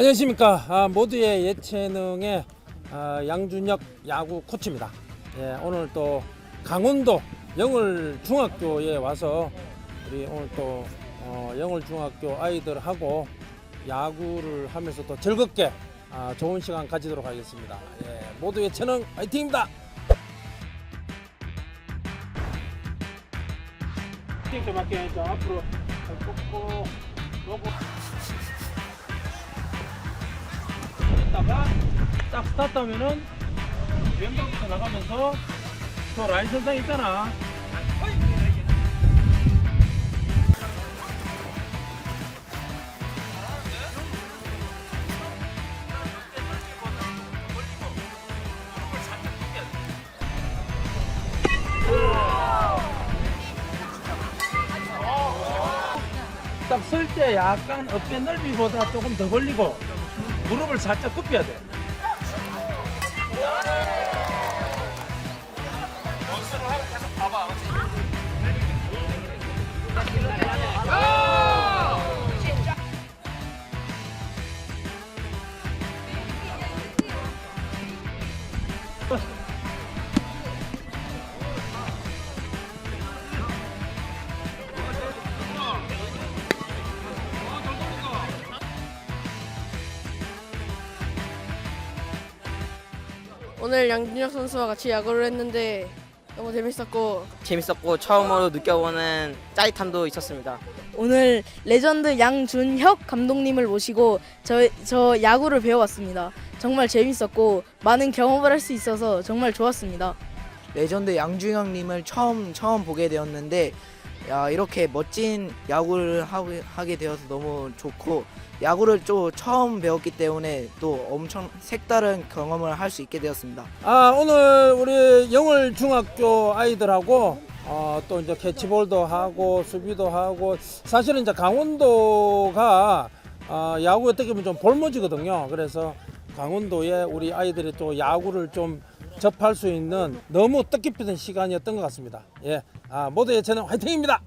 안녕하십니까. 아, 모두의 예체능의 아, 양준혁 야구 코치입니다. 예, 오늘 또 강원도 영월 중학교에 와서 우리 오늘 또 어, 영월 중학교 아이들하고 야구를 하면서 또 즐겁게 아, 좋은 시간 가지도록 하겠습니다. 예, 모두의 맞게 자 앞으로. 놓고 했다가 딱 스타트 하면은 왼쪽부터 나가면서 저 라인 선상 있잖아. 딱 쓸 때 약간 어깨 넓이보다 조금 더 벌리고 무릎을 살짝 굽혀야 돼. 오늘 양준혁 선수와 같이 야구를 했는데 너무 재밌었고 재밌었고 처음으로 느껴보는 짜릿함도 있었습니다. 오늘 레전드 양준혁 감독님을 모시고 저, 저 야구를 배워왔습니다. 정말 재밌었고 많은 경험을 할 수 있어서 정말 좋았습니다. 레전드 양준영님을 처음 처음 보게 되었는데 야, 이렇게 멋진 야구를 하게 되어서 너무 좋고 야구를 또 처음 배웠기 때문에 또 엄청 색다른 경험을 할 수 있게 되었습니다. 아 오늘 우리 영월 중학교 아이들하고 어, 또 이제 캐치볼도 하고 수비도 하고 사실은 이제 강원도가 어, 야구 어떻게 보면 좀 볼모지거든요. 그래서 강원도에 우리 아이들이 또 야구를 좀 접할 수 있는 너무 뜻깊은 시간이었던 것 같습니다. 예, 아, 모두의 채널 화이팅입니다.